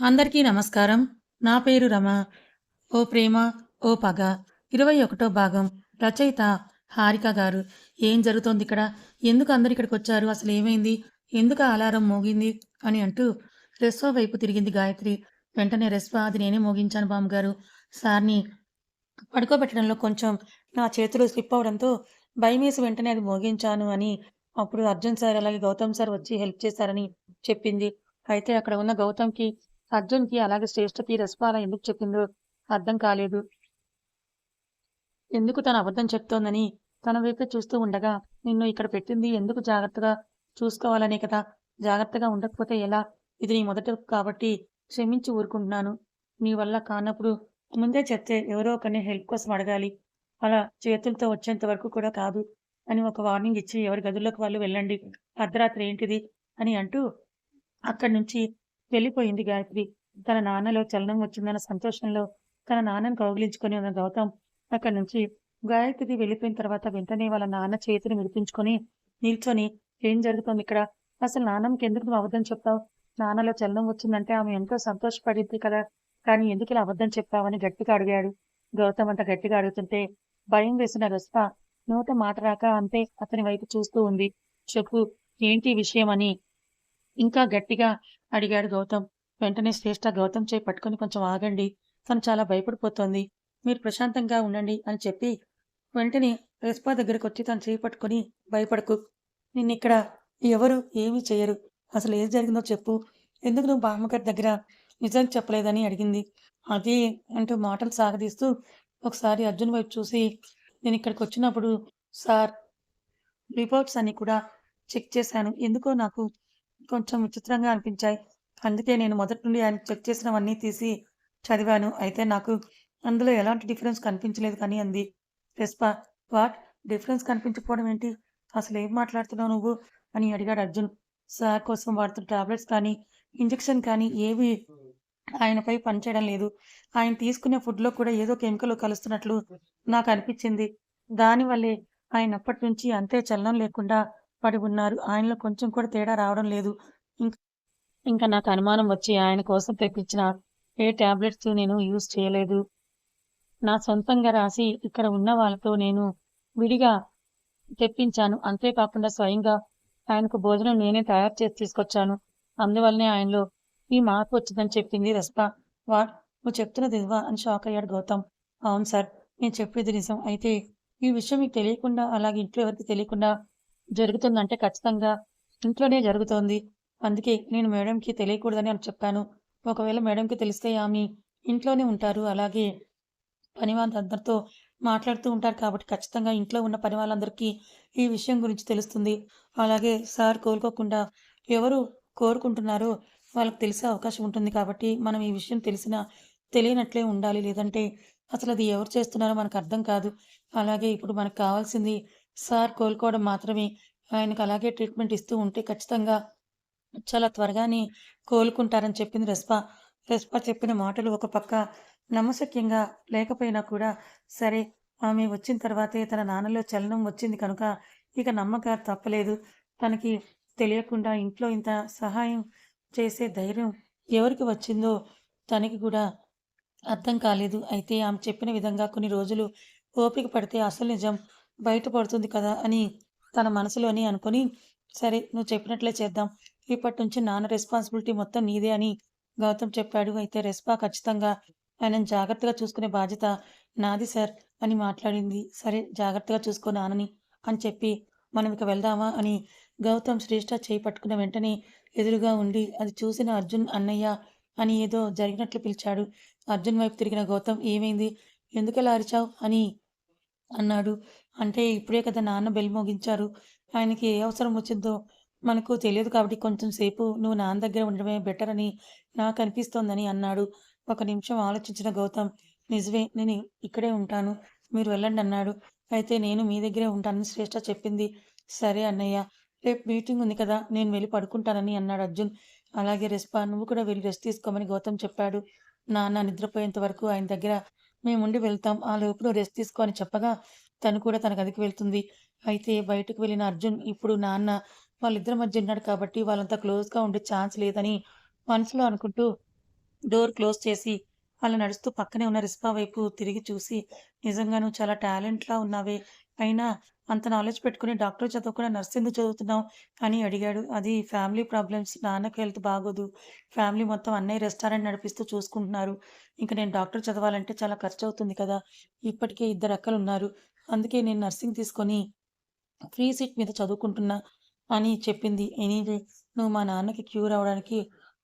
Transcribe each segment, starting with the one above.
అందరికీ నమస్కారం. నా పేరు రమ. ఓ ప్రేమ ఓ పగ. 21 భాగం. రచయిత హారిక గారు. ఏం జరుగుతోంది ఇక్కడ ఎందుకు అందరు ఇక్కడికొచ్చారు అసలు ఏమైంది ఎందుకు అలారం మోగింది? అని అంటూ రెస్వా వైపు తిరిగింది గాయత్రి. వెంటనే రెస్వా అది నేనే మోగించాను బామ్మగారు. సార్‌ని పడుకోబెట్టడంలో కొంచెం నా చేతులు స్లిప్ అవడంతో భయమేసి వెంటనే అది మోగించాను అని అప్పుడు అర్జున్ సార్ అలాగే గౌతమ్ సార్ వచ్చి హెల్ప్ చేశారని చెప్పింది. అయితే అక్కడ ఉన్న గౌతమ్‌కి, అర్జున్‌కి అలాగే శ్రేష్ఠకి రస్పాల ఎందుకు చెప్పిందో అర్థం కాలేదు. ఎందుకు తను అబద్ధం చెప్తోందని తన వైపే చూస్తూ ఉండగా, నిన్ను ఇక్కడ పెట్టింది ఎందుకు జాగ్రత్తగా చూసుకోవాలనే కదా! జాగ్రత్తగా ఉండకపోతే ఎలా? ఇది నీ మొదట కాబట్టి క్షమించి ఊరుకుంటున్నాను. నీ వల్ల కానప్పుడు ముందే చెప్తే ఎవరో ఒకరిని హెల్ప్ కోసం అడగాలి. అలా చేతులతో వచ్చేంత వరకు కూడా కాదు అని ఒక వార్నింగ్ ఇచ్చి ఎవరి గదుల్లోకి వాళ్ళు వెళ్ళండి. అర్ధరాత్రి ఏంటిది? అని అంటూ అక్కడి నుంచి వెళ్ళిపోయింది గాయత్రి. తన నాన్నలో చలనం వచ్చిందన్న సంతోషంలో తన నాన్నను కౌగిలించుకొని ఉన్న గౌతమ్ అక్కడి నుంచి గాయత్రి వెళ్ళిపోయిన తర్వాత వెంటనే వాళ్ళ నాన్న చేతిని విడిపించుకొని నిల్చొని ఏం జరుగుతోందిక్కడ? అసలు నాన్నమ్మకి ఎందుకు నువ్వు అబద్ధం చెప్తావు నాన్నలో చలనం వచ్చిందంటే ఆమె ఎంతో సంతోషపడిద్ది కదా! కానీ ఎందుకు ఇలా అబద్ధం చెప్తావని గట్టిగా అడిగాడు. గౌతమ్ అంత గట్టిగా అడుగుతుంటే భయం వేసిన రస్ప నోట మాట రాక అంతే అతని వైపు చూస్తూ ఉంది. చెప్పు ఏంటి విషయం అని ఇంకా గట్టిగా అడిగాడు గౌతమ్. వెంటనే శ్రేష్ఠ గౌతమ్ చేయి పట్టుకొని కొంచెం ఆగండి. తను చాలా భయపడిపోతోంది. మీరు ప్రశాంతంగా ఉండండి అని చెప్పి వెంటనే రెస్పా దగ్గరకొచ్చి తను చేయి పట్టుకొని భయపడకు. నిన్నిక్కడ ఎవరు ఏమీ చేయరు అసలు ఏం జరిగిందో చెప్పు. ఎందుకు నువ్వు బామ్మగారి దగ్గర నిజం చెప్పలేదని అడిగింది. అది అంటూ మాటలు సాగదీస్తూ ఒకసారి అర్జున్ వైపు చూసి నేను ఇక్కడికి వచ్చినప్పుడు సార్ రిపోర్ట్స్ అన్నీ కూడా చెక్ చేశాను. ఎందుకో నాకు కొంచెం విచిత్రంగా అనిపించాయి. అందుకే నేను మొదటి నుండి ఆయన చెక్ చేసినవన్నీ తీసి చదివాను. అయితే నాకు అందులో ఎలాంటి డిఫరెన్స్ కనిపించలేదు కానీ అంది. రెస్పా వాట్? డిఫరెన్స్ కనిపించకపోవడం ఏంటి? అసలు ఏం మాట్లాడుతున్నావు నువ్వు? అని అడిగాడు అర్జున్. సార్ కోసం వాడుతున్న టాబ్లెట్స్ కానీ, ఇంజెక్షన్ కానీ ఏవీ ఆయనపై పనిచేయడం లేదు. ఆయన తీసుకునే ఫుడ్‌లో కూడా ఏదో కెమికల్ కలుస్తున్నట్లు నాకు అనిపించింది దానివల్లే ఆయన అప్పటినుంచి అంతే చలనం లేకుండా పడి ఉన్నారు. ఆయనలో కొంచెం కూడా తేడా రావడం లేదు. ఇంకా ఇంకా నాకు అనుమానం వచ్చి ఆయన కోసం తెప్పించిన ఏ టాబ్లెట్స్ నేను యూజ్ చేయలేదు. నా సొంతంగా రాసి ఇక్కడ ఉన్న వాళ్ళతో నేను విడిగా తెప్పించాను. అంతేకాకుండా స్వయంగా ఆయనకు భోజనం నేనే తయారు చేసి తీసుకొచ్చాను. అందువల్లనే ఆయనలో ఈ మార్పు వచ్చిందని చెప్పింది రెస్పా. వా నువ్వు చెప్తున్నది నిజమా? అని షాక్ అయ్యాడు గౌతమ్. అవును సార్. నేను చెప్పేది నిజం. అయితే ఈ విషయం మీకు తెలియకుండా అలాగే ఇంట్లో ఎవరికి తెలియకుండా జరుగుతుందంటే ఖచ్చితంగా ఇంట్లోనే జరుగుతోంది. అందుకే నేను మేడంకి తెలియకూడదని అని చెప్పాను. ఒకవేళ మేడంకి తెలిస్తే ఆమె ఇంట్లోనే ఉంటారు. అలాగే పని వాళ్ళందరితో మాట్లాడుతూ ఉంటారు కాబట్టి ఖచ్చితంగా ఇంట్లో ఉన్న పని వాళ్ళందరికీ ఈ విషయం గురించి తెలుస్తుంది. అలాగే సార్ కోలుకోకుండా ఎవరు కోరుకుంటున్నారో వాళ్ళకి తెలిసే అవకాశం ఉంటుంది కాబట్టి మనం ఈ విషయం తెలిసినా తెలియనట్లే ఉండాలి. లేదంటే అసలు అది ఎవరు చేస్తున్నారో మనకు అర్థం కాదు. అలాగే ఇప్పుడు మనకు కావాల్సింది సార్ కోలుకోవడం మాత్రమే. ఆయనకు అలాగే ట్రీట్మెంట్ ఇస్తూ ఉంటే ఖచ్చితంగా చాలా త్వరగానే కోలుకుంటారని చెప్పింది రెస్పా. రెస్పా చెప్పిన మాటలు ఒక పక్క నమ్మశక్యంగా లేకపోయినా కూడా సరే ఆమె వచ్చిన తర్వాతే తన నాన్నలో చలనం వచ్చింది కనుక ఇక నమ్మక తప్పలేదు. తనకి తెలియకుండా ఇంట్లో ఇంత సహాయం చేసే ధైర్యం ఎవరికి వచ్చిందో తనకి కూడా అర్థం కాలేదు. అయితే ఆమె చెప్పిన విధంగా కొన్ని రోజులు ఓపిక పడితే అసలు నిజం బయటపడుతుంది కదా అని తన మనసులోని అనుకొని సరే నువ్వు చెప్పినట్లే చేద్దాం. ఇప్పటినుంచి నాన్న రెస్పాన్సిబిలిటీ మొత్తం నీదే అని గౌతమ్ చెప్పాడు. అయితే రెస్పా ఖచ్చితంగా ఆయనను జాగ్రత్తగా చూసుకునే బాధ్యత నాది సార్ అని మాట్లాడింది. సరే జాగ్రత్తగా చూసుకో నాన్నని అని చెప్పి మనం ఇక వెళ్దామా అని గౌతమ్ శ్రేష్ఠ చేయి పట్టుకున్న వెంటనే ఎదురుగా ఉండి అది చూసిన అర్జున్ అన్నయ్య అని ఏదో జరిగినట్లు పిలిచాడు. అర్జున్ వైపు తిరిగిన గౌతమ్ ఏమైంది? ఎందుకలా అరిచావు? అని అన్నాడు. అంటే ఇప్పుడే కదా నాన్న బెల్ మోగించారు. ఆయనకి ఏ అవసరం వచ్చిందో మనకు తెలియదు కాబట్టి కొంచెం సేపు నువ్వు నాన్న దగ్గర ఉండడమే బెటర్ అని నాకు అనిపిస్తోందని అన్నాడు. ఒక నిమిషం ఆలోచించిన గౌతమ్ నిజమే నేను ఇక్కడే ఉంటాను. మీరు వెళ్ళండి అన్నాడు. అయితే నేను మీ దగ్గరే ఉంటానని శ్రేష్ఠ చెప్పింది. సరే అన్నయ్య. రేపు మీటింగ్ ఉంది కదా! నేను వెళ్ళి పడుకుంటానని అన్నాడు అర్జున్. అలాగే రెస్పా నువ్వు కూడా వెళ్ళి రెస్ట్ తీసుకోమని గౌతమ్ చెప్పాడు. నాన్న నిద్రపోయేంత వరకు ఆయన దగ్గర మేముండి వెళ్తాం. ఆ లోపల రెస్ట్ తీసుకో అని చెప్పగా తను కూడా తన గదికి వెళ్తుంది. అయితే బయటకు వెళ్ళిన అర్జున్ ఇప్పుడు నాన్న వాళ్ళిద్దరి మధ్య ఉన్నాడు కాబట్టి వాళ్ళంత క్లోజ్‌గా ఉండే ఛాన్స్ లేదని మనసులో అనుకుంటూ డోర్ క్లోజ్ చేసి అలా నడుస్తూ పక్కనే ఉన్న రిస్పా వైపు తిరిగి చూసి నిజంగా నువ్వు చాలా టాలెంట్‌లా ఉన్నావే. అయినా అంత నాలెడ్జ్ పెట్టుకుని డాక్టర్ చదవకుండా నర్స్ ఎందుకు చదువుతున్నావు? అని అడిగాడు. అది ఫ్యామిలీ ప్రాబ్లమ్స్. నాన్నకి హెల్త్ బాగోదు. ఫ్యామిలీ మొత్తం అన్నయ్య రెస్టారెంట్ నడిపిస్తూ చూసుకుంటున్నారు. ఇంకా నేను డాక్టర్ చదవాలంటే చాలా ఖర్చు అవుతుంది కదా! ఇప్పటికే ఇద్దరు అక్కలున్నారు. అందుకే నేను నర్సింగ్ తీసుకొని ఫ్రీ సీట్ మీద చదువుకుంటున్నా అని చెప్పింది. ఎనీవే నువ్వు మా నాన్నకి క్యూర్ అవ్వడానికి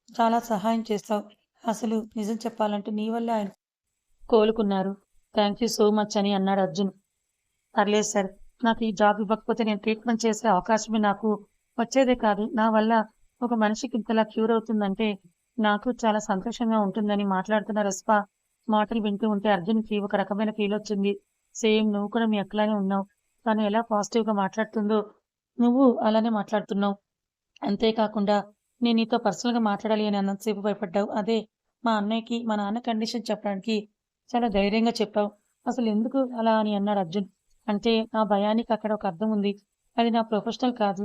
చాలా సహాయం చేస్తావు అసలు నిజం చెప్పాలంటే నీ వల్లే ఆయన కోలుకున్నారు. థ్యాంక్ యూ సో మచ్ అని అన్నాడు అర్జున్. పర్లేదు సార్. నాకు ఈ జాబ్ ఇవ్వకపోతే నేను ట్రీట్మెంట్ చేసే అవకాశమే నాకు వచ్చేదే కాదు. నా వల్ల ఒక మనిషికి ఇంతలా క్యూర్ అవుతుందంటే నాకు చాలా సంతోషంగా ఉంటుందని మాట్లాడుతున్న రెస్పా మాటలు వింటూ ఉంటే అర్జున్‌కి ఒక రకమైన ఫీల్ వచ్చింది సేమ్ నువ్వు కూడా మీ అక్కలానే ఉన్నావు. తను ఎలా పాజిటివ్‌గా మాట్లాడుతుందో నువ్వు అలానే మాట్లాడుతున్నావు. అంతేకాకుండా నేను నీతో పర్సనల్‌గా మాట్లాడాలి అని అన్నంతసేపు భయపడ్డావు. అదే మా అన్నయ్యకి, మా నాన్న కండిషన్ చెప్పడానికి చాలా ధైర్యంగా చెప్పావు. అసలు ఎందుకు అలా అని అన్నాడు అర్జున్. అంటే నా భయానికి అక్కడ ఒక అర్థం ఉంది. అది నా ప్రొఫెషనల్ కాదు.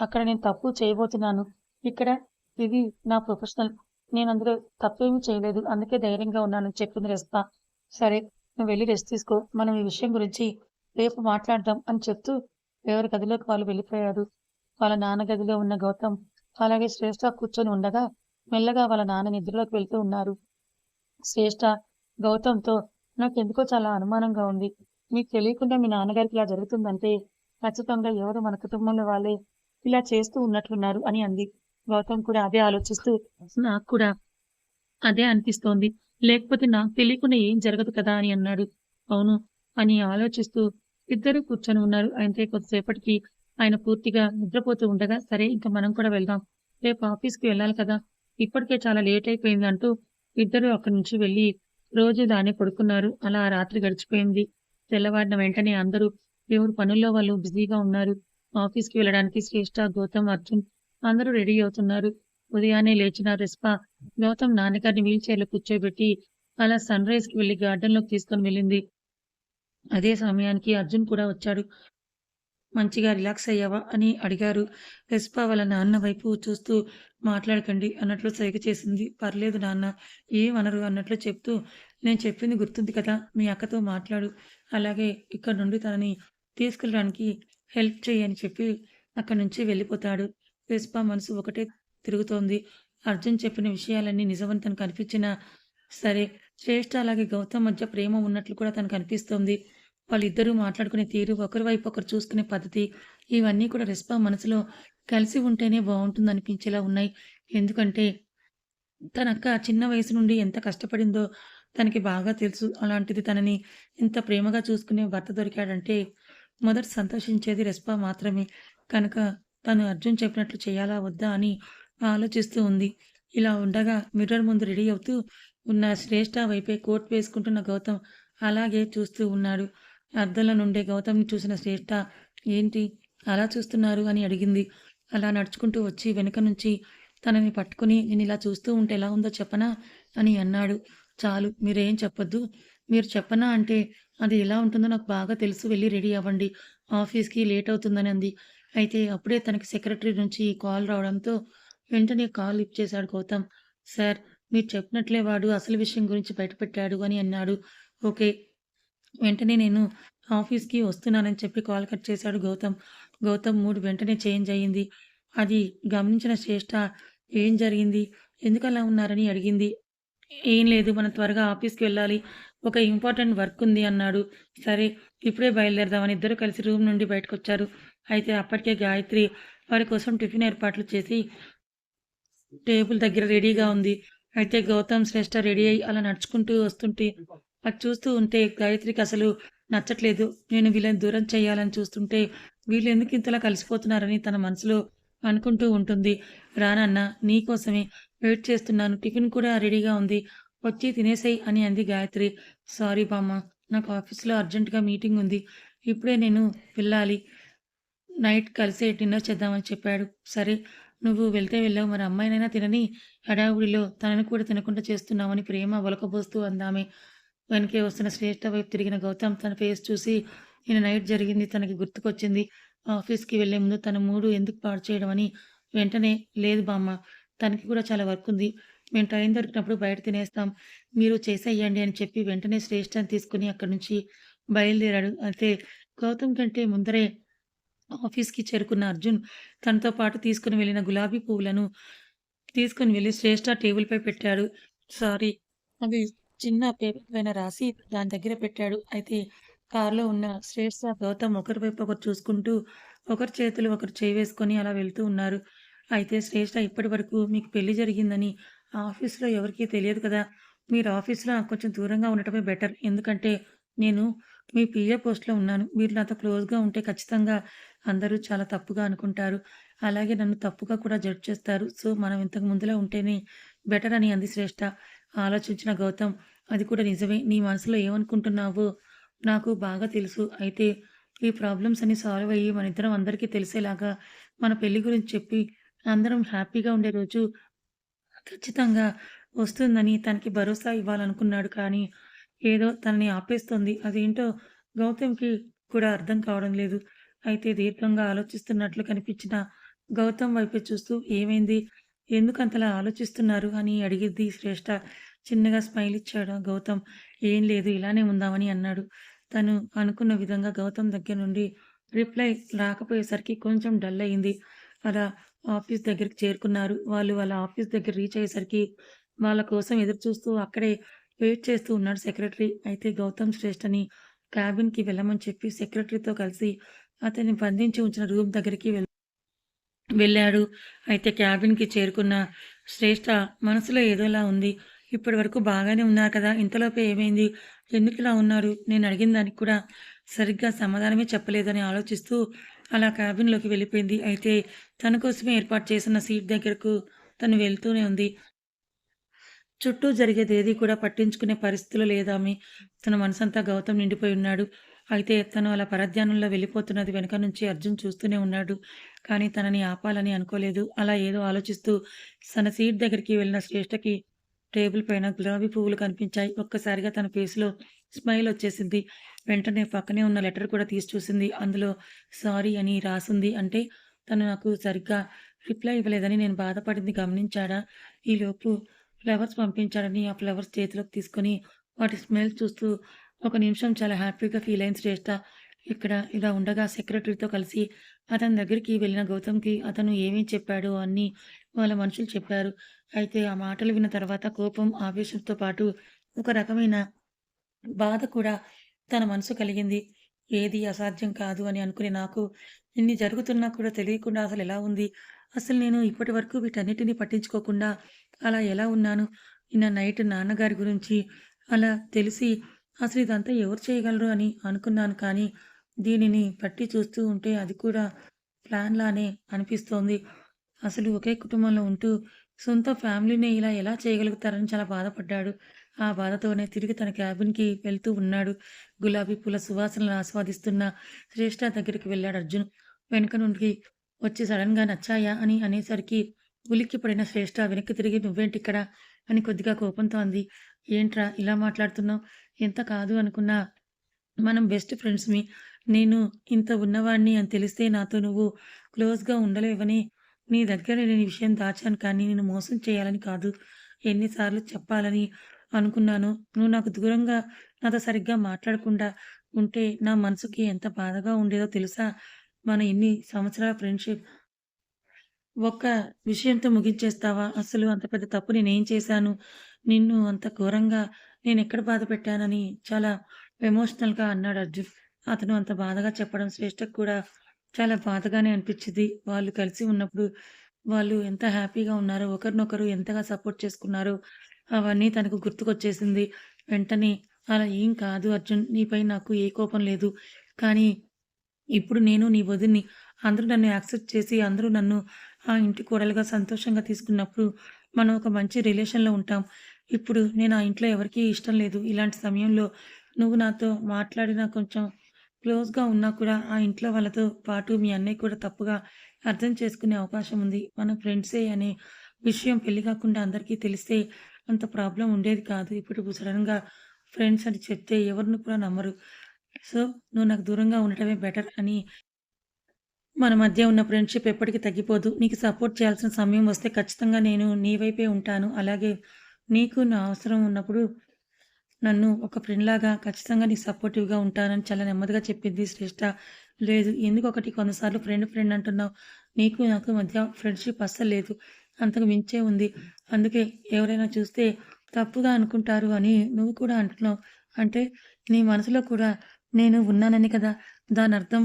అక్కడ నేను తప్పు చేయబోతున్నాను. ఇక్కడ ఇది నా ప్రొఫెషనల్. నేను అందులో తప్పేమీ చేయలేదు. అందుకే ధైర్యంగా ఉన్నానని చెప్పింది రెస్పా. సరే నువ్వు వెళ్ళి రెస్ట్ తీసుకో. మనం ఈ విషయం గురించి రేపు మాట్లాడదాం అని చెప్తూ ఎవరి గదిలోకి వాళ్ళు వెళ్ళిపోయారు. వాళ్ళ నాన్న గదిలో ఉన్న గౌతమ్ అలాగే శ్రేష్ఠ కూర్చొని ఉండగా మెల్లగా వాళ్ళ నాన్న నిద్రలోకి వెళ్తూ ఉన్నారు. శ్రేష్ఠ గౌతమ్‌తో నాకెందుకో చాలా అనుమానంగా ఉంది. మీకు తెలియకుండా మీ నాన్నగారికి ఇలా జరుగుతుందంటే ఖచ్చితంగా ఎవరు మన కుటుంబంలో వాళ్ళే ఇలా చేస్తూ ఉన్నట్లున్నారు అని అంది. గౌతమ్ కూడా అదే ఆలోచిస్తూ నాకు కూడా అదే అనిపిస్తోంది. లేకపోతే నాకు తెలియకుండా ఏం జరగదు కదా అని అన్నాడు. అవును అని ఆలోచిస్తూ ఇద్దరు కూర్చొని ఉన్నారు. అయితే కొద్దిసేపటికి ఆయన పూర్తిగా నిద్రపోతూ ఉండగా సరే ఇంకా మనం కూడా వెళ్దాం. రేపు ఆఫీస్‌కి వెళ్ళాలి కదా! ఇప్పటికే చాలా లేట్ అయిపోయింది అంటూ ఇద్దరు అక్కడి నుంచి వెళ్ళి రోజు దానే పడుకున్నారు. అలా రాత్రి గడిచిపోయింది. తెల్లవారిన వెంటనే అందరూ ఎవరు పనుల్లో వాళ్ళు బిజీగా ఉన్నారు. ఆఫీస్‌కి వెళ్ళడానికి శ్రేష్ఠ, గౌతమ్, అర్జున్ అందరూ రెడీ అవుతున్నారు. ఉదయాన్నే లేచిన రెస్పా గౌతమ్ నాన్నగారిని వీల్చైర్లో కూర్చోబెట్టి అలా సన్ రైస్కి వెళ్ళి గార్డెన్‌లోకి తీసుకొని వెళ్ళింది. అదే సమయానికి అర్జున్ కూడా వచ్చాడు. మంచిగా రిలాక్స్ అయ్యావా? అని అడిగారు. రెస్పా వాళ్ళ నాన్న వైపు చూస్తూ మాట్లాడకండి అన్నట్లు సైగ చేసింది. పర్లేదు నాన్న ఏమనరు అన్నట్లు చెప్తూ నేను చెప్పింది గుర్తుంది కదా! మీ అక్కతో మాట్లాడు. అలాగే ఇక్కడ నుండి తనని తీసుకెళ్ళడానికి హెల్ప్ చేయని అని చెప్పి అక్కడి నుంచి వెళ్ళిపోతాడు. రెస్పా మనసు ఒకటే తిరుగుతోంది. అర్జున్ చెప్పిన విషయాలన్నీ నిజమని తనకు అనిపించినా సరే శ్రేష్ఠ అలాగే గౌతమ్ మధ్య ప్రేమ ఉన్నట్లు కూడా తనకు అనిపిస్తోంది. వాళ్ళిద్దరూ మాట్లాడుకునే తీరు, ఒకరి వైపు ఒకరు చూసుకునే పద్ధతి ఇవన్నీ కూడా రెస్పా మనసులో కలిసి ఉంటేనే బాగుంటుంది అనిపించేలా ఉన్నాయి. ఎందుకంటే తనక్క చిన్న వయసు నుండి ఎంత కష్టపడిందో తనకి బాగా తెలుసు. అలాంటిది తనని ఇంత ప్రేమగా చూసుకునే భర్త దొరికాడంటే మొదట సంతోషించేది రెస్పా మాత్రమే. కనుక తను అర్జున్ చెప్పినట్లు చేయాలా? వద్దా? అని ఆలోచిస్తూ ఉంది. ఇలా ఉండగా మిర్రర్ ముందు రెడీ అవుతూ ఉన్న శ్రేష్ఠ వైపే కోట్ వేసుకుంటున్న గౌతమ్ అలాగే చూస్తూ ఉన్నాడు. అద్దంలో నుండే గౌతమ్‌ని చూసిన శ్రేష్ఠ ఏంటి అలా చూస్తున్నారు? అని అడిగింది. అలా నడుచుకుంటూ వచ్చి వెనుక నుంచి తనని పట్టుకుని ఇలా చూస్తూ ఉంటే ఎలా ఉందో చెప్పనా? అని అన్నాడు. చాలు మీరేం చెప్పొద్దు. మీరు చెప్పనా అంటే అది ఎలా ఉంటుందో నాకు బాగా తెలుసు. వెళ్ళి రెడీ అవ్వండి. ఆఫీస్‌కి లేట్ అవుతుందని అంది. అయితే అప్పుడే తనకి సెక్రటరీ నుంచి కాల్ రావడంతో వెంటనే కాల్ లిఫ్ట్ చేశాడు గౌతమ్. సార్ మీరు చెప్పినట్లే వాడు అసలు విషయం గురించి బయటపెట్టాడు అని అన్నాడు. ఓకే. వెంటనే నేను ఆఫీస్‌కి వస్తున్నానని చెప్పి కాల్ కట్ చేశాడు గౌతమ్. గౌతమ్ మూడు వెంటనే చేంజ్ అయింది. అది గమనించిన శ్రేష్ట ఏం జరిగింది? ఎందుకలా ఉన్నారని అడిగింది. ఏం లేదు మనం త్వరగా ఆఫీస్‌కి వెళ్ళాలి. ఒక ఇంపార్టెంట్ వర్క్ ఉంది అన్నాడు. సరే ఇప్పుడే బయలుదేరదామని ఇద్దరు కలిసి రూమ్ నుండి బయటకొచ్చారు. అయితే అప్పటికే గాయత్రి వారి కోసం టిఫిన్ ఏర్పాట్లు చేసి టేబుల్ దగ్గర రెడీగా ఉంది. అయితే గౌతమ్, శ్రేష్ఠ రెడీ అయ్యి అలా నడుచుకుంటూ వస్తుంటే అది చూస్తూ ఉంటే గాయత్రికి అసలు నచ్చట్లేదు. నేను వీళ్ళని దూరం చేయాలని చూస్తుంటే వీళ్ళెందుకు ఇంతలా కలిసిపోతున్నారని తన మనసులో అనుకుంటూ ఉంటుంది. రానన్న నీకోసమే వెయిట్ చేస్తున్నాను. టిఫిన్ కూడా రెడీగా ఉంది. వచ్చి తినేసేయ్ అని అంది గాయత్రి. సారీ బామ్మ. నాకు ఆఫీస్‌లో అర్జెంటుగా మీటింగ్ ఉంది. ఇప్పుడే నేను వెళ్ళాలి. నైట్ కలిసే డిన్నర్ చేద్దామని చెప్పాడు. సరే నువ్వు వెళ్తే వెళ్ళావు. మరి అమ్మాయినైనా తినని హడావుడిలో తనని కూడా తినకుండా చేస్తున్నావని ప్రేమ ఒలకబోస్తూ అందామే వెనకే వస్తున్న శ్రేష్ఠ వైపు తిరిగిన గౌతమ్ తన ఫేస్ చూసి నేను నైట్ జరిగింది తనకి గుర్తుకొచ్చింది. ఆఫీస్‌కి వెళ్ళే ముందు తన మూడు ఎందుకు పాడు చేయడం అని వెంటనే లేదు బామ్మ. తనకి కూడా చాలా వర్క్ ఉంది. మేము టైం దొరికినప్పుడు బయట తినేస్తాం. మీరు చేసేయండి అని చెప్పి వెంటనే శ్రేష్ఠని తీసుకొని అక్కడి నుంచి బయలుదేరాడు. అయితే గౌతమ్ కంటే ముందరే ఆఫీస్‌కి చేరుకున్న అర్జున్ తనతో పాటు తీసుకుని వెళ్ళిన గులాబీ పువ్వులను తీసుకొని వెళ్ళి శ్రేష్ఠ టేబుల్‌పై పెట్టాడు. సారీ అవి చిన్న పేపర్ పైన రాసి దాని దగ్గర పెట్టాడు. అయితే కారులో ఉన్న శ్రేష్ఠ, గౌతమ్ ఒకరి వైపు ఒకరు చూసుకుంటూ ఒకరి చేతులు ఒకరు చేయి వేసుకొని అలా వెళ్తూ ఉన్నారు. అయితే శ్రేష్ఠ ఇప్పటివరకు మీకు పెళ్ళి జరిగిందని ఆఫీస్‌లో ఎవరికీ తెలియదు కదా! మీరు ఆఫీస్‌లో కొంచెం దూరంగా ఉండటమే బెటర్. ఎందుకంటే నేను మీ పీఏ పోస్ట్‌లో ఉన్నాను. మీరు నాతో క్లోజ్‌గా ఉంటే ఖచ్చితంగా అందరూ చాలా తప్పుగా అనుకుంటారు. అలాగే నన్ను తప్పుగా కూడా జడ్జ్ చేస్తారు. సో, మనం ఇంతకు ముందులా ఉంటేనే బెటర్ అని అంది శ్రేష్ఠ. ఆలోచించిన గౌతమ్ అది కూడా నిజమే. నీ మనసులో ఏమనుకుంటున్నావో నాకు బాగా తెలుసు. అయితే ఈ ప్రాబ్లమ్స్ అన్ని సాల్వ్ అయ్యి మన ఇద్దరం అందరికీ తెలిసేలాగా మన పెళ్ళి గురించి చెప్పి అందరం హ్యాపీగా ఉండే రోజు ఖచ్చితంగా వస్తుందని తనకి భరోసా ఇవ్వాలనుకున్నాడు. కానీ ఏదో తనని ఆపేస్తుంది అదేంటో గౌతమ్‌కి కూడా అర్థం కావడం లేదు. అయితే దీర్ఘంగా ఆలోచిస్తున్నట్లు కనిపించిన గౌతమ్ వైపు చూస్తూ "ఏమైంది? ఎందుకంతలా ఆలోచిస్తున్నారు?" అని అడిగిద్ది శ్రేష్ఠ. చిన్నగా స్మైల్ ఇచ్చాడు గౌతమ్. "ఏం లేదు ఇలానే ఉందామని" అన్నాడు. తను అనుకున్న విధంగా గౌతమ్ దగ్గర నుండి రిప్లై రాకపోయేసరికి కొంచెం డల్ అయింది. అలా ఆఫీస్ దగ్గరికి చేరుకున్నారు. వాళ్ళు వాళ్ళ ఆఫీస్ దగ్గర రీచ్ అయ్యేసరికి వాళ్ళ కోసం ఎదురు చూస్తూ అక్కడే వెయిట్ చేస్తూ ఉన్నాడు సెక్రటరీ. అయితే గౌతమ్ శ్రేష్ఠని క్యాబిన్‌కి వెళ్ళమని చెప్పి సెక్రటరీతో కలిసి అతన్ని బంధించి ఉంచిన రూమ్ దగ్గరికి వెళ్ వెళ్ళాడు. అయితే క్యాబిన్‌కి చేరుకున్న శ్రేష్ఠ మనసులో ఏదోలా ఉంది. ఇప్పటివరకు బాగానే ఉన్నారు కదా! ఇంతలోపే ఏమైంది? ఎందుకిలా ఉన్నారు? నేను అడిగిన దానికి కూడా సరిగ్గా సమాధానమే చెప్పలేదని ఆలోచిస్తూ అలా క్యాబిన్‌లోకి వెళ్ళిపోయింది. అయితే తన కోసమే ఏర్పాటు చేసిన సీట్ దగ్గరకు తను వెళ్తూనే ఉంది. చుట్టూ జరిగేదేది కూడా పట్టించుకునే పరిస్థితులు లేదామె. తన మనసంతా గౌతమ్ నిండిపోయి ఉన్నాడు. అయితే తను అలా పరధ్యానంలో వెళ్ళిపోతున్నది వెనుక నుంచి అర్జున్ చూస్తూనే ఉన్నాడు. కానీ తనని ఆపాలని అనుకోలేదు. అలా ఏదో ఆలోచిస్తూ తన సీట్ దగ్గరికి వెళ్ళిన శ్రేష్ఠకి టేబుల్ పైన గులాబీ పువ్వులు కనిపించాయి. ఒక్కసారిగా తన ఫేస్‌లో స్మైల్ వచ్చేసింది. వెంటనే పక్కనే ఉన్న లెటర్ కూడా తీసి చూసింది. అందులో సారీ అని రాసింది అంటే తను నాకు సరిగ్గా రిప్లై ఇవ్వలేదని నేను బాధపడింది గమనించాడా? ఈలోపు ఫ్లవర్స్ పంపించాడని ఆ ఫ్లవర్స్ చేతిలోకి తీసుకొని వాటి స్మెల్ చూస్తూ ఒక నిమిషం చాలా హ్యాపీగా ఫీల్ అయింది శ్రేష్ట ఇక్కడ ఇలా ఉండగా సెక్రటరీతో కలిసి అతని దగ్గరికి వెళ్ళిన గౌతమ్‌కి అతను ఏమీ చెప్పాడో అని వాళ్ళ మనుషులు చెప్పారు. అయితే ఆ మాటలు విన్న తర్వాత కోపం, ఆవేశంతో పాటు ఒక రకమైన బాధ కూడా తన మనసు కలిగింది. ఏది అసాధ్యం కాదు అని అనుకునే నాకు ఇన్ని జరుగుతున్నా కూడా తెలియకుండా అసలు ఎలా ఉంది? అసలు నేను ఇప్పటివరకు వీటన్నిటిని పట్టించుకోకుండా అలా ఎలా ఉన్నాను? నిన్న నైట్ నాన్నగారి గురించి అలా తెలిసి అసలు ఇదంతా ఎవరు చేయగలరు అని అనుకున్నాను. కానీ దీనిని పట్టి చూస్తూ ఉంటే అది కూడా ప్లాన్‌లానే అనిపిస్తోంది. అసలు ఒకే కుటుంబంలో ఉంటూ సొంత ఫ్యామిలీనే ఇలా ఎలా చేయగలుగుతారని చాలా బాధపడ్డాడు. ఆ బాధతోనే తిరిగి తన క్యాబిన్‌కి వెళ్తూ ఉన్నాడు. గులాబీ పూల సువాసనలు ఆస్వాదిస్తున్న శ్రేష్ఠ దగ్గరికి వెళ్ళాడు అర్జున్. వెనక నుండి వచ్చి సడన్గా నచ్చాయా అని అనేసరికి ఉలిక్కిపడిన శ్రేష్ఠ వెనక్కి తిరిగి నువ్వేంటిక్కడ అని కొద్దిగా కోపంతో అంది. ఏంట్రా ఇలా మాట్లాడుతున్నావు? ఎంత కాదు అనుకున్నా మనం బెస్ట్ ఫ్రెండ్స్‌మి. నేను ఇంత ఉన్నవాడిని అని తెలిస్తే నాతో నువ్వు క్లోజ్‌గా ఉండలేవని నీ దగ్గర నేను విషయం దాచాను కానీ నేను మోసం చేయాలని కాదు. ఎన్నిసార్లు చెప్పాలని అనుకున్నాను నువ్వు నాకు దూరంగా నాతో సరిగ్గా మాట్లాడకుండా ఉంటే నా మనసుకి ఎంత బాధగా ఉండేదో తెలుసా? మన ఎన్ని సంవత్సరాల ఫ్రెండ్‌షిప్ ఒక్క విషయంతో ముగించేస్తావా? అసలు అంత పెద్ద తప్పు నేనేం చేశాను? నిన్ను అంత ఘోరంగా నేనెక్కడ బాధ పెట్టానని చాలా ఎమోషనల్‌గా అన్నాడు అర్జున్. అతను అంత బాధగా చెప్పడం శ్రేష్ఠకు కూడా చాలా బాధగానే అనిపించింది వాళ్ళు కలిసి ఉన్నప్పుడు వాళ్ళు ఎంత హ్యాపీగా ఉన్నారో, ఒకరినొకరు ఎంతగా సపోర్ట్ చేసుకున్నారో అవన్నీ తనకు గుర్తుకొచ్చేసింది. వెంటనే అలా ఏం కాదు అర్జున్. నీపై నాకు ఏ కోపం లేదు. కానీ ఇప్పుడు నేను నీ వదిన్ని. అందరూ నన్ను యాక్సెప్ట్ చేసి, అందరూ నన్ను ఆ ఇంటి కోడలుగా సంతోషంగా తీసుకున్నప్పుడు, మనం ఒక మంచి రిలేషన్‌లో ఉంటాం. ఇప్పుడు నేను ఆ ఇంట్లో ఎవరికీ ఇష్టం లేదు. ఇలాంటి సమయంలో నువ్వు నాతో మాట్లాడినా కొంచెం క్లోజ్‌గా ఉన్నా కూడా ఆ ఇంట్లో వాళ్ళతో పాటు మీ అన్నయ్య కూడా తప్పుగా అర్థం చేసుకునే అవకాశం ఉంది. మన ఫ్రెండ్సే అనే విషయం పెళ్ళి కాకుండా అందరికీ తెలిస్తే అంత ప్రాబ్లం ఉండేది కాదు. ఇప్పుడు సడన్గా ఫ్రెండ్స్ అని చెప్తే ఎవరిని కూడా నమ్మరు. సో, నువ్వు నాకు దూరంగా ఉండటమే బెటర్ అని మన మధ్య ఉన్న ఫ్రెండ్‌షిప్ ఎప్పటికీ తగ్గిపోదు. నీకు సపోర్ట్ చేయాల్సిన సమయం వస్తే ఖచ్చితంగా నేను నీ వైపే ఉంటాను. అలాగే నీకు నా అవసరం ఉన్నప్పుడు నన్ను ఒక ఫ్రెండ్‌లాగా ఖచ్చితంగా నీకు సపోర్టివ్‌గా ఉంటానని చాలా నెమ్మదిగా చెప్పింది శ్రేష్ట లేదు ఎందుకొకటి కొన్నిసార్లు ఫ్రెండ్ ఫ్రెండ్ అంటున్నావు. నీకు నాకు మధ్య ఫ్రెండ్‌షిప్ అస్సలు లేదు. అంతకు మించే ఉంది. అందుకే ఎవరైనా చూస్తే తప్పుగా అనుకుంటారు అని నువ్వు కూడా అంటున్నావు. అంటే నీ మనసులో కూడా నేను ఉన్నానని కదా దాని అర్థం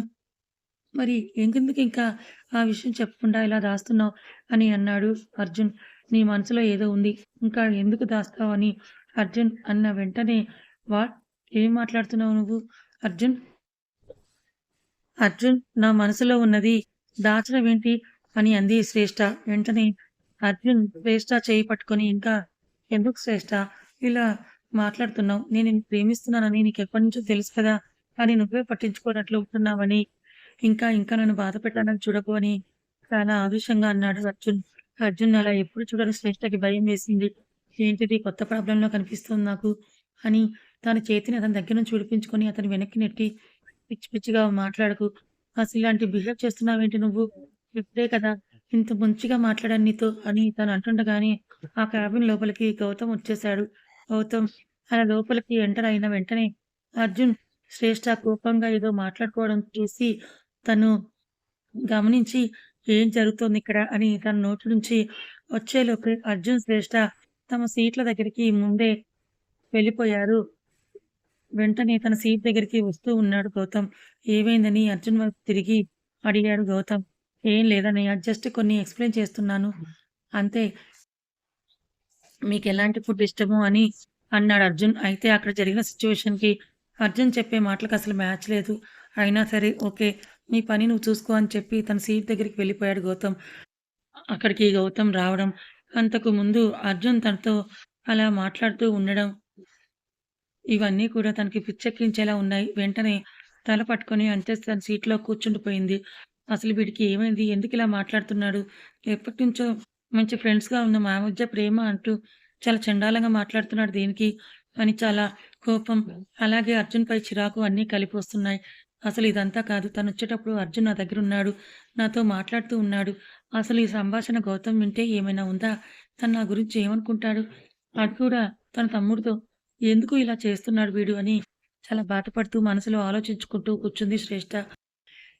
మరి ఎందుకు ఇంకా ఆ విషయం చెప్పకుండా ఇలా దాస్తున్నావు అని అన్నాడు అర్జున్. నీ మనసులో ఏదో ఉంది. ఇంకా ఎందుకు దాస్తావు అని అర్జున్ అన్న వెంటనే వా ఏం మాట్లాడుతున్నావు నువ్వు? అర్జున్ అర్జున్ నా మనసులో ఉన్నది దాచడం ఏంటి? అని అంది శ్రేష్ఠ. వెంటనే అర్జున్ శ్రేష్ఠ చేయి పట్టుకొని ఇంకా ఎందుకు శ్రేష్ఠ ఇలా మాట్లాడుతున్నావు? నేను ప్రేమిస్తున్నానని నీకు ఎప్పటి నీకెప్పటినుంచో తెలుసు కదా! అని నువ్వే పట్టించుకోనట్లు ఉంటున్నావని, ఇంకా ఇంకా నన్ను బాధ పెట్టాలని చూడకు అని చాలా ఆవేశంగా అన్నాడు అర్జున్. అర్జున్ అలా ఎప్పుడు చూడని శ్రేష్ఠకి భయం వేసింది. ఏంటిది కొత్త ప్రాబ్లంలో కనిపిస్తుంది నాకు అని తన చేతిని అతని దగ్గర నుంచి విడిపించుకొని అతని వెనక్కి నెట్టి పిచ్చి పిచ్చిగా మాట్లాడకు. అసలు ఇలాంటి బిహేవ్ చేస్తున్నావేంటి నువ్వు? ఇప్పుడే కదా ఇంత మంచిగా మాట్లాడాను నీతో అని తను అంటుండగానే ఆ క్యాబిన్ లోపలికి గౌతమ్ వచ్చేశాడు. గౌతమ్ అలా లోపలికి ఎంటర్ అయిన వెంటనే అర్జున్, శ్రేష్ఠ కోపంగా ఏదో మాట్లాడుకోవడం చూసి తను గమనించి ఏం జరుగుతోంది ఇక్కడ అని తన నోటి నుంచి వచ్చేలోపు అర్జున్, శ్రేష్ఠ తమ సీట్ల దగ్గరికి ముందే వెళ్ళిపోయారు. వెంటనే తన సీట్ దగ్గరికి వస్తూ ఉన్నాడు గౌతమ్. ఏమైందని అర్జున్ వైపు తిరిగి అడిగాడు గౌతమ్. ఏం లేదని జస్ట్ కొన్ని ఎక్స్‌ప్లెయిన్ చేస్తున్నాను. అంతే. మీకు ఎలాంటి ఫుడ్ ఇష్టము అని అన్నాడు అర్జున్. అయితే అక్కడ జరిగిన సిచ్యువేషన్కి అర్జున్ చెప్పే మాటలకు అసలు మ్యాచ్ లేదు. అయినా సరే ఓకే. నీ పని నువ్వు చూసుకో అని చెప్పి తన సీట్ దగ్గరికి వెళ్ళిపోయాడు గౌతమ్. అక్కడికి గౌతమ్ రావడం, అంతకు ముందు అర్జున్ తనతో అలా మాట్లాడుతూ ఉండడం ఇవన్నీ కూడా తనకి పిచ్చెక్కించేలా ఉన్నాయి. వెంటనే తల పట్టుకొని అంతే తన సీట్‌లో కూర్చుండిపోయింది. అసలు వీడికి ఏమైంది? ఎందుకు ఇలా మాట్లాడుతున్నాడు? ఎప్పటినుంచో మంచి ఫ్రెండ్స్‌గా ఉన్న మా మధ్య ప్రేమ అంటూ చాలా చండాలంగా మాట్లాడుతున్నాడు దేనికి? అని చాలా కోపం, అలాగే అర్జున్‌పై చిరాకు అన్నీ కలిపి వస్తున్నాయి. అసలు ఇదంతా కాదు. తనొచ్చేటప్పుడు అర్జున్ నా దగ్గరున్నాడు. నాతో మాట్లాడుతూ ఉన్నాడు. అసలు ఈ సంభాషణ గౌతమ్ వింటే ఏమైనా ఉందా? తను నా గురించి ఏమనుకుంటాడు? అది కూడా తన తమ్ముడితో. ఎందుకు ఇలా చేస్తున్నాడు వీడు అని చాలా బాధపడుతూ మనసులో ఆలోచించుకుంటూ కూర్చుంది శ్రేష్ఠ.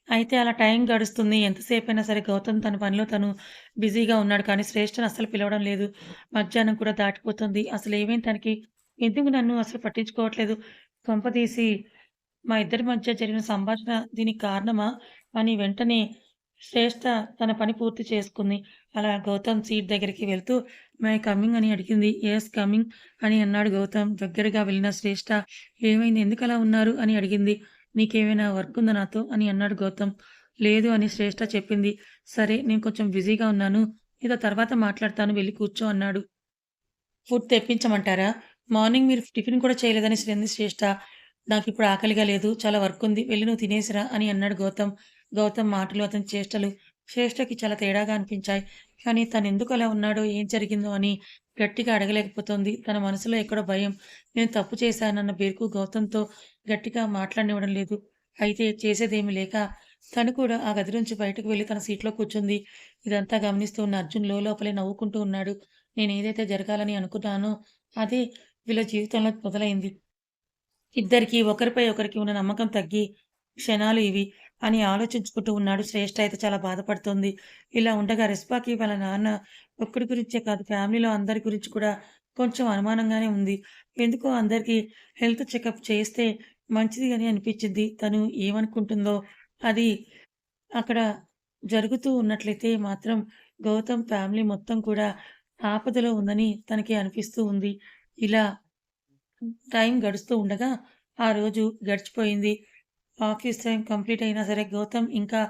అయితే అలా టైం గడుస్తుంది. ఎంతసేపైనా సరే గౌతమ్ తన పనిలో తను బిజీగా ఉన్నాడు. కానీ శ్రేష్ఠని అస్సలు పిలవడం లేదు. మధ్యాహ్నం కూడా దాటిపోతుంది. అసలేమైంది తనకి? ఎందుకు నన్ను అసలు పట్టించుకోవట్లేదు? కొంపదీసి మా ఇద్దరి మధ్య జరిగిన సంభాషణ దీనికి కారణమా? అని వెంటనే శ్రేష్ఠ తన పని పూర్తి చేసుకుంది. అలా గౌతమ్ సీట్ దగ్గరికి వెళ్తూ మై కమింగ్ అని అడిగింది. ఎస్ కమింగ్ అని అన్నాడు గౌతమ్. దగ్గరగా వెళ్ళిన శ్రేష్ఠ ఏమైంది? ఎందుకు అలా ఉన్నారు? అని అడిగింది. నీకేమైనా వర్క్ ఉందా నాతో? అని అన్నాడు గౌతమ్. లేదు అని శ్రేష్ఠ చెప్పింది. సరే నేను కొంచెం బిజీగా ఉన్నాను. ఇదో తర్వాత మాట్లాడతాను. వెళ్ళి కూర్చో అన్నాడు. ఫుడ్ తెప్పించమంటారా? మార్నింగ్ మీరు టిఫిన్ కూడా చేయలేదని అంది శ్రేష్ఠ. నాకిప్పుడు ఆకలిగా లేదు. చాలా వర్క్ ఉంది. వెళ్ళి నువ్వు తినేసిరా అని అన్నాడు గౌతమ్. గౌతమ్ మాటలు, అతని చేష్టలు శ్రేష్ఠకి చాలా తేడాగా అనిపించాయి. కానీ తను ఎందుకు అలా ఉన్నాడో, ఏం జరిగిందో అని గట్టిగా అడగలేకపోతుంది తన మనసులో ఎక్కడో భయం. నేను తప్పు చేశానన్న బేర్కు గౌతమ్‌తో గట్టిగా మాట్లాడనివ్వడం లేదు. అయితే చేసేదేమీ లేక తను కూడా ఆ గది నుంచి బయటకు వెళ్ళి తన సీట్‌లో కూర్చుంది. ఇదంతా గమనిస్తూ ఉన్న అర్జున్ లోలోపలే నవ్వుకుంటూ ఉన్నాడు. నేను ఏదైతే జరగాలని అనుకున్నానో అదే వీళ్ళ జీవితంలో మొదలైంది. ఇద్దరికీ ఒకరిపై ఒకరికి ఉన్న నమ్మకం తగ్గి క్షణాలు ఇవి అని ఆలోచించుకుంటూ ఉన్నాడు. శ్రేష్ఠ అయితే చాలా బాధపడుతుంది ఇలా ఉండగా రెస్పాకి వాళ్ళ నాన్న ఒక్కడి గురించే కాదు ఫ్యామిలీలో అందరి గురించి కూడా కొంచెం అనుమానంగానే ఉంది. ఎందుకో అందరికీ హెల్త్ చెకప్ చేస్తే మంచిది అని అనిపించింది. తను ఏమనుకుంటుందో అది అక్కడ జరుగుతూ ఉన్నట్లయితే మాత్రం గౌతమ్ ఫ్యామిలీ మొత్తం కూడా ఆపదలో ఉందని తనకి అనిపిస్తూ ఉంది. ఇలా టైం గడుస్తూ ఉండగా ఆ రోజు గడిచిపోయింది. ఆఫీస్ టైం కంప్లీట్ అయినా సరే గౌతమ్ ఇంకా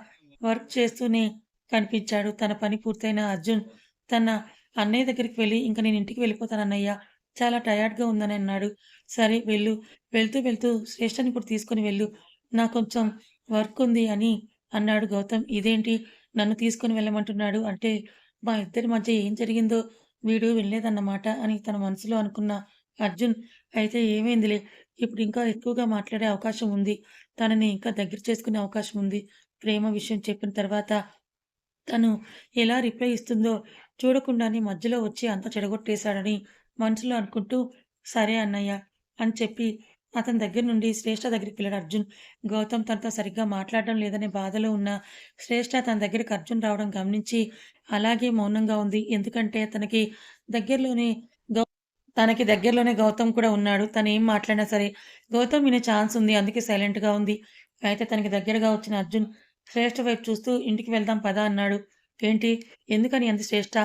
వర్క్ చేస్తూనే కనిపించాడు. తన పని పూర్తయిన అర్జున్ తన అన్నయ్య దగ్గరికి వెళ్ళి ఇంక నేను ఇంటికి వెళ్ళిపోతాను అన్నయ్య. చాలా టయర్డ్‌గా ఉందని అన్నాడు. సరే వెళ్ళు. వెళ్తూ వెళ్తూ శ్రేష్ఠని కూడా తీసుకొని వెళ్ళు. నాకు కొంచెం వర్క్ ఉంది అని అన్నాడు గౌతమ్. ఇదేంటి నన్ను తీసుకొని వెళ్ళమంటున్నాడు. అంటే మా ఇద్దరి మధ్య ఏం జరిగిందో వీడు వినలేదన్నమాట అని తన మనసులో అనుకున్న అర్జున్ అయితే ఏమైందిలే ఇప్పుడు ఇంకా ఎక్కువగా మాట్లాడే అవకాశం ఉంది. తనని ఇంకా దగ్గర చేసుకునే అవకాశం ఉంది. ప్రేమ విషయం చెప్పిన తర్వాత తను ఎలా రిప్లై ఇస్తుందో చూడకుండానే మధ్యలో వచ్చి అంత చెడగొట్టేశాడని మనసులో అనుకుంటూ సరే అన్నయ్య అని చెప్పి అతని దగ్గర నుండి శ్రేష్ఠ దగ్గరికి వెళ్ళాడు అర్జున్. గౌతమ్ తనతో సరిగ్గా మాట్లాడడం లేదనే బాధలో ఉన్న శ్రేష్ఠ తన దగ్గరికి అర్జున్ రావడం గమనించి అలాగే మౌనంగా ఉంది. ఎందుకంటే తనకి దగ్గరలోనే గౌ తనకి దగ్గరలోనే గౌతమ్ కూడా ఉన్నాడు. తను ఏం మాట్లాడినా సరే గౌతమ్ వినే ఛాన్స్ ఉంది. అందుకే సైలెంట్గా ఉంది. అయితే తనకి దగ్గరగా వచ్చిన అర్జున్ శ్రేష్ఠ వైపు చూస్తూ ఇంటికి వెళ్దాం పదా అన్నాడు. ఏంటి? ఎందుకని అంత శ్రేష్ఠ?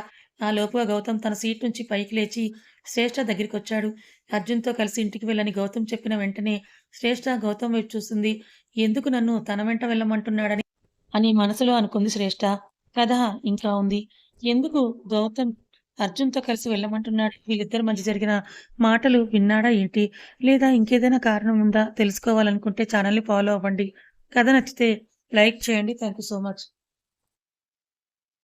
ఆ లోపుగా గౌతమ్ తన సీట్ నుంచి పైకి లేచి శ్రేష్ఠ దగ్గరికి వచ్చాడు అర్జున్తో కలిసి ఇంటికి వెళ్ళని గౌతమ్ చెప్పిన వెంటనే శ్రేష్ఠ గౌతమ్ వైపు చూస్తుంది. ఎందుకు నన్ను తన వెంట వెళ్ళమంటున్నాడని? అని మనసులో అనుకుంది శ్రేష్ఠ. కథ ఇంకా ఉంది. ఎందుకు గౌతమ్ అర్జున్తో కలిసి వెళ్ళమంటున్నాడు? వీళ్ళిద్దరి మధ్య జరిగిన మాటలు విన్నాడా ఏంటి? లేదా ఇంకేదైనా కారణం ఉందా? తెలుసుకోవాలనుకుంటే ఛానల్ని ఫాలో అవ్వండి. కథ నచ్చితే లైక్ చేయండి. Thank you so much.